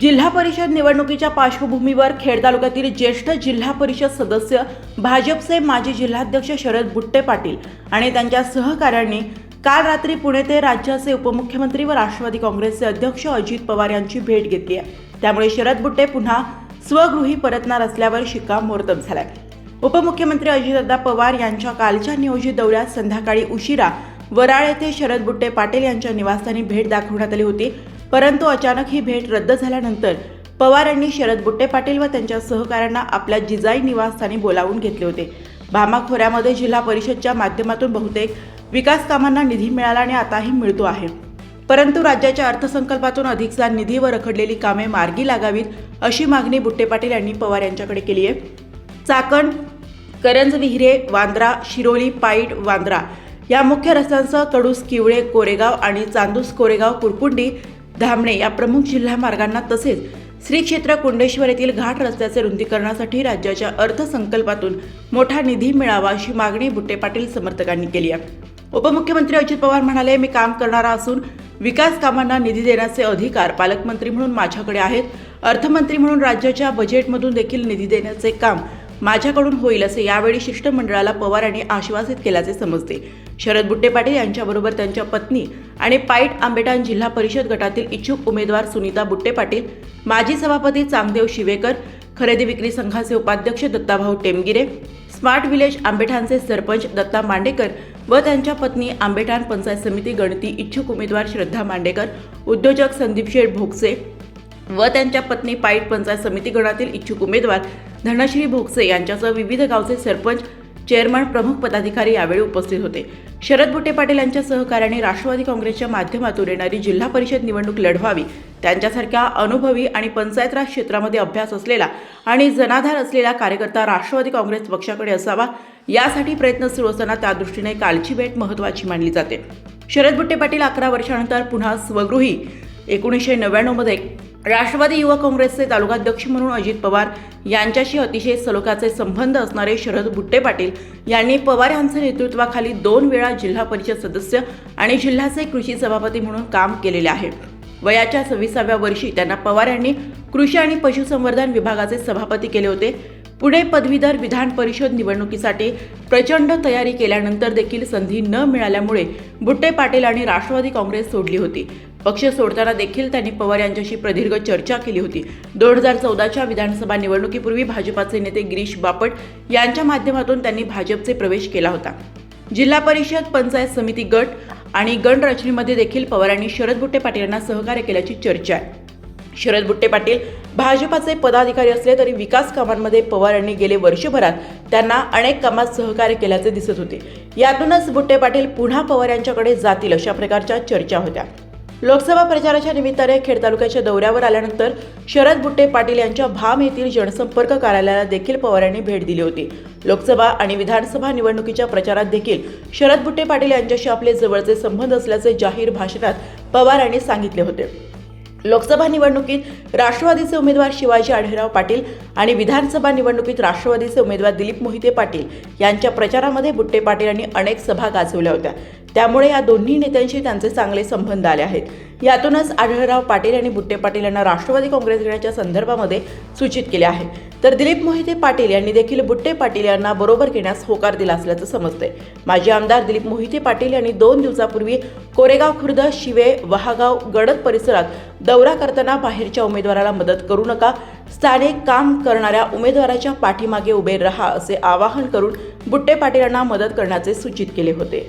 जिल्हा परिषद निवडणुकीच्या पार्श्वभूमीवर खेड तालुक्यातील ज्येष्ठ जिल्हा परिषद सदस्य भाजपचे माजी जिल्हाध्यक्ष शरद बुट्टे पाटील आणि त्यांच्या सहकाऱ्यांनी काल रात्री पुणे ते राज्याचे उपमुख्यमंत्री व राष्ट्रवादी काँग्रेसचे अध्यक्ष अजित पवार यांची भेट घेतली आहे. त्यामुळे शरद बुट्टे पुन्हा स्वगृही परतणार असल्यावर शिक्कामोर्तब झालाय. उपमुख्यमंत्री अजितदादा पवार यांच्या कालच्या नियोजित दौऱ्यात संध्याकाळी उशिरा वराळ येथे शरद बुट्टे पाटील यांच्या निवासस्थानी भेट दाखवण्यात आली होती. परंतु अचानक ही भेट रद्द झाल्यानंतर पवार यांनी शरद बुट्टे पाटील व त्यांच्या सहकाऱ्यांना आपल्या जिजाई निवासस्थानी बोलावून घेतले होते. भामा खोऱ्यामध्ये जिल्हा परिषदच्या माध्यमातून बहुतेक विकास कामांना निधी मिळाला आणि आताही मिळतो आहे. परंतु राज्याच्या अर्थसंकल्पातून अधिकचा निधी व रखडलेली कामे मार्गी लागावीत अशी मागणी बुट्टे पाटील यांनी पवार यांच्याकडे केली आहे. चाकण करंज विहिरे वांद्रा शिरोली पाईट वांद्रा या मुख्य रस्त्यांसह कडूस किवळे कोरेगाव आणि चांदूस कोरेगाव कुरकुंडी धामणे या प्रमुख जिल्हा मार्गांना तसेच श्री क्षेत्र कुंडेश्वर येथील घाट रस्त्याचे रुंदीकरणासाठी राज्याच्या अर्थसंकल्पातून मोठा निधी मिळावा अशी मागणी बुट्टे पाटील समर्थकांनी केली आहे. उपमुख्यमंत्री अजित पवार म्हणाले मी काम करणारा असून विकास कामांना निधी देण्याचे अधिकार पालकमंत्री म्हणून माझ्याकडे आहेत. अर्थमंत्री म्हणून राज्याच्या बजेटमधून देखील निधी देण्याचे काम माझ्याकडून होईल असे यावेळी शिष्टमंडळाला पवार यांनी आश्वासित केल्याचे समजते. शरद बुट्टे पाटील यांच्याबरोबर त्यांच्या पत्नी आणि पाईट आंबेटान जिल्हा परिषद गटातील इच्छुक उमेदवार सुनीता बुट्टे पाटील माजी सभापती चांगदेव शिवेकर खरेदी विक्री संघाचे उपाध्यक्ष दत्ताभाऊ टेमगिरे स्मार्ट विलेज आंबेठाणचे सरपंच दत्ता मांडेकर व त्यांच्या पत्नी आंबेठाण पंचायत समिती गणती इच्छुक उमेदवार श्रद्धा मांडेकर उद्योजक संदीप शेठ भोगसे व त्यांच्या पत्नी पाईट पंचायत समिती गणातील इच्छुक उमेदवार धनश्री भोगसे यांच्यासह विविध गावचे सरपंच चेअरमन प्रमुख पदाधिकारी यावेळी उपस्थित होते. शरद बुटे पाटील यांच्या सहकार्याने राष्ट्रवादी काँग्रेसच्या माध्यमातून येणारी जिल्हा परिषद निवडणूक लढवावी. त्यांच्यासारख्या अनुभवी आणि पंचायत राज क्षेत्रामध्ये अभ्यास असलेला आणि जनाधार असलेला कार्यकर्ता राष्ट्रवादी काँग्रेस पक्षाकडे असावा यासाठी प्रयत्न सुरू असताना त्या दृष्टीने कालची भेट महत्त्वाची मानली जाते. शरद बुट्टे पाटील अकरा वर्षानंतर पुन्हा स्वगृही. एकोणीसशे नव्याण्णवमध्ये राष्ट्रवादी युवक काँग्रेसचे तालुकाध्यक्ष म्हणून अजित पवार यांच्याशी अतिशय सलोख्याचे संबंध असणारे शरद बुट्टे पाटील यांनी पवार यांच्या नेतृत्वाखाली दोन वेळा जिल्हा परिषद सदस्य आणि जिल्ह्याचे कृषी सभापती म्हणून काम केलेले आहे. वयाच्या सव्वीसाव्या वर्षी त्यांना पवार यांनी कृषी आणि पशुसंवर्धन विभागाचे सभापती केले होते. पुणे पदवीधर विधान परिषद निवडणुकीसाठी प्रचंड तयारी केल्यानंतर देखील संधी न मिळाल्यामुळे बुट्टे पाटील आणि राष्ट्रवादी काँग्रेस सोडली होती. पक्ष सोडताना देखील त्यांनी पवार यांच्याशी प्रदीर्घ चर्चा केली होती. दोन हजार चौदाच्या विधानसभा निवडणुकीपूर्वी भाजपाचे नेते गिरीश बापट यांच्या माध्यमातून त्यांनी भाजपचे प्रवेश केला होता. जिल्हा परिषद पंचायत समिती गट आणि गण रचनेमध्ये देखील पवारांनी शरद बुट्टे पाटील यांना सहकार्य केल्याची चर्चा आहे. शरद बुट्टे पाटील भाजपाचे पदाधिकारी असले तरी विकास कामांमध्ये पवार यांनी गेले वर्षभरात त्यांना अनेक कामात सहकार्य केल्याचे दिसत होते. यातूनच बुट्टे पाटील पुन्हा पवार यांच्याकडे जातील अशा प्रकारच्या चर्चा होत्या. लोकसभा प्रचाराच्या निमित्ताने खेड तालुक्याच्या दौऱ्यावर आल्यानंतर शरद बुट्टे पाटील यांच्या भाम येथील जनसंपर्क कार्यालयाला देखील पवार यांनी भेट दिली होती. लोकसभा आणि विधानसभा निवडणुकीच्या प्रचारात देखील शरद बुट्टे पाटील यांच्याशी आपले जवळचे संबंध असल्याचे जाहीर भाषणात पवार यांनी सांगितले होते. लोकसभा निवडणुकीत राष्ट्रवादीचे उमेदवार शिवाजी आढळराव पाटील आणि विधानसभा निवडणुकीत राष्ट्रवादीचे उमेदवार दिलीप मोहिते पाटील यांच्या प्रचारामध्ये बुट्टे पाटील यांनी अनेक सभा गाजवल्या होत्या. त्यामुळे या दोन्ही नेत्यांशी त्यांचे चांगले संबंध आले आहेत. यातूनच आढळराव पाटील आणि बुट्टे पाटील यांना राष्ट्रवादी काँग्रेस घेण्याच्या संदर्भामध्ये सूचित केले आहे. तर दिलीप मोहिते पाटील यांनी देखील बुट्टे पाटील यांना बरोबर घेण्यास होकार दिला असल्याचं समजतंय. माजी आमदार दिलीप मोहिते पाटील यांनी दोन दिवसापूर्वी कोरेगाव खुर्द शिवे वहागाव गडद परिसरात दौरा करताना बाहेरच्या उमेदवाराला मदत करू नका स्थानिक काम करणाऱ्या उमेदवाराच्या पाठीमागे उभे रहा असे आवाहन करून बुट्टे पाटील यांना मदत करण्याचे सूचित केले होते.